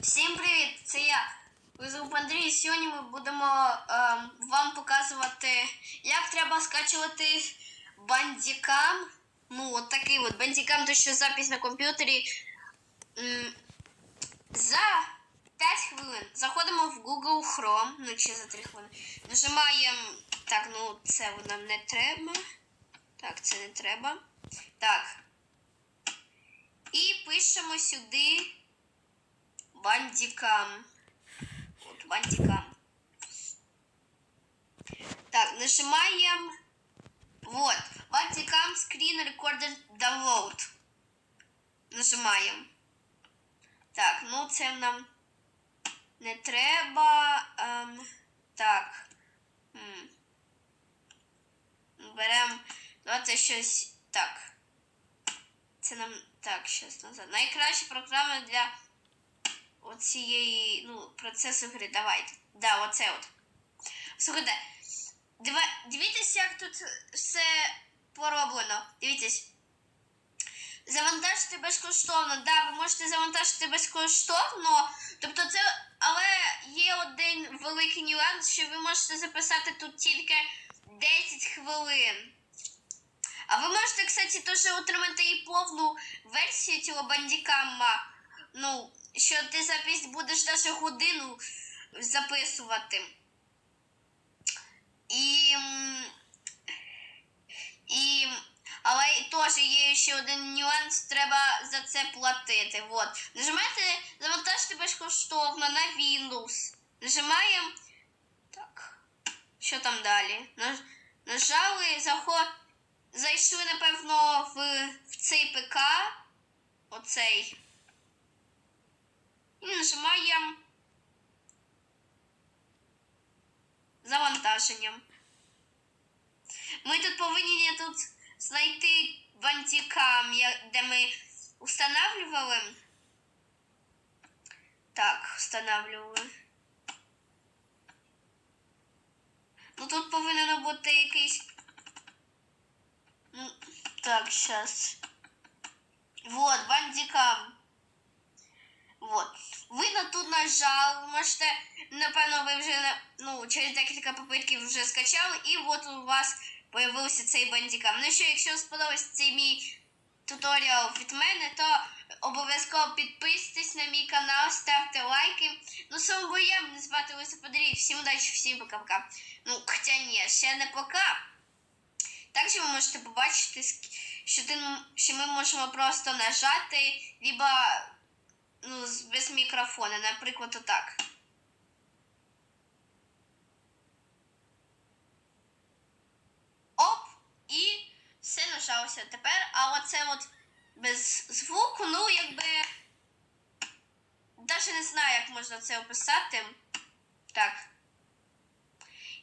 Всім привіт! Це я, Визов Андрій. Сьогодні ми будемо ем, вам показувати, як треба скачувати бандікам. Ну, от такий от бандікам, то що запись на комп'ютері. За 5 хвилин заходимо в Google Chrome, ну чи за 3 хвилини. Нажимаємо. Так, ну це нам не треба. Так, це не треба. Так. І пишемо сюди. Бандикам. Вот, бандикам. Так, нажимаем. Вот. Бандикам screen recorder download. Нажимаем. Так, ну це нам не треба. Ем, так. М. Берем. Давайте щось. Так. Це нам. Так, щось назад. Найкраща програма для оцієї ну, процесу гри. Давайте. Да, оце от. Слухайте, дивіться, як тут все пороблено. Дивіться. Завантажити безкоштовно. Да, ви можете завантажити безкоштовно. Тобто це. Але є один великий нюанс, що ви можете записати тут тільки 10 хвилин. А ви можете, кстати, теж отримати і повну версію цього бандікама. Ну, що ти запись будеш навіть годину записувати. І. І. Але теж є ще один нюанс, треба за це платити. Вот. Нажимаєте завантажити безкоштовно на Windows. Нажимаємо. Так. Що там далі? Наж- Нажали, заход... зайшли, напевно, в, в цей ПК. Оцей. І нажимаємо завантаженням. Ми тут повинні тут знайти бандикам, я- де ми встановлювали. Так, встановлювали. Ну тут повинен бути якийсь. Ну, так, сейчас. Вот, бандикам. Вот. Ви на тут нажали, можете, напевно, ви вже ну, через декілька попитків вже скачали, і от у вас появився цей бандікам. Ну що, якщо сподобався цей мій туторіал від мене, то обов'язково підписуйтесь на мій канал, ставте лайки. Ну, вами був я, мене звати Лиса Подорій. Всім удачі, всім пока-пока. Ну, хоча ні, ще не пока. Також ви можете побачити, що, ти, що ми можемо просто нажати, либо ну, без мікрофона, наприклад, отак. Оп, і все нажалося тепер. А оце от без звуку, ну, якби. Навіть не знаю, як можна це описати. Так.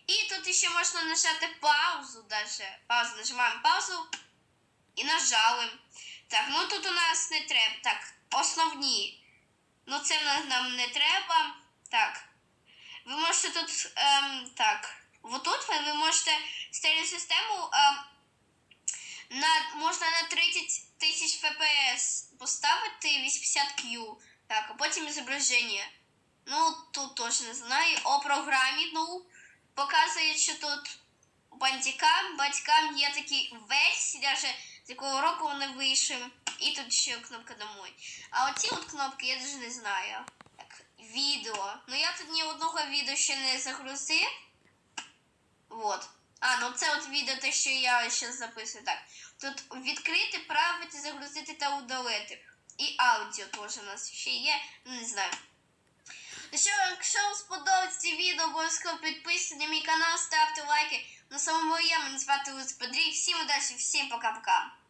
І тут ще можна нажати паузу даже. Паузу нажимаємо паузу і нажали. Так, ну тут у нас не треба. Так, основні. Ну це нам не треба. Так. Ви можете тут. Ем, так. Отут ви, можете стереосистему ем, на, можна на 30 тисяч FPS поставити 80Q. Так, а потім зображення. Ну, тут теж не знаю. О програмі, ну, показує, що тут бандикам, батькам є такі версії, навіть з якого року вони вийшли. І тут ще кнопка домой. А оці от кнопки я навіть не знаю. Так, відео. Ну я тут ні одного відео ще не загрузив. Вот. А, ну це от відео, те, що я зараз записую. Так. Тут відкрити, правити, загрузити та удалити. І аудіо теж у нас ще є. Ну, не знаю. Ну що, якщо вам сподобається це відео, обов'язково підписуйтесь на мій канал, ставте лайки. На самому я мене звати Подрій. Всім удачі, всім пока-пока.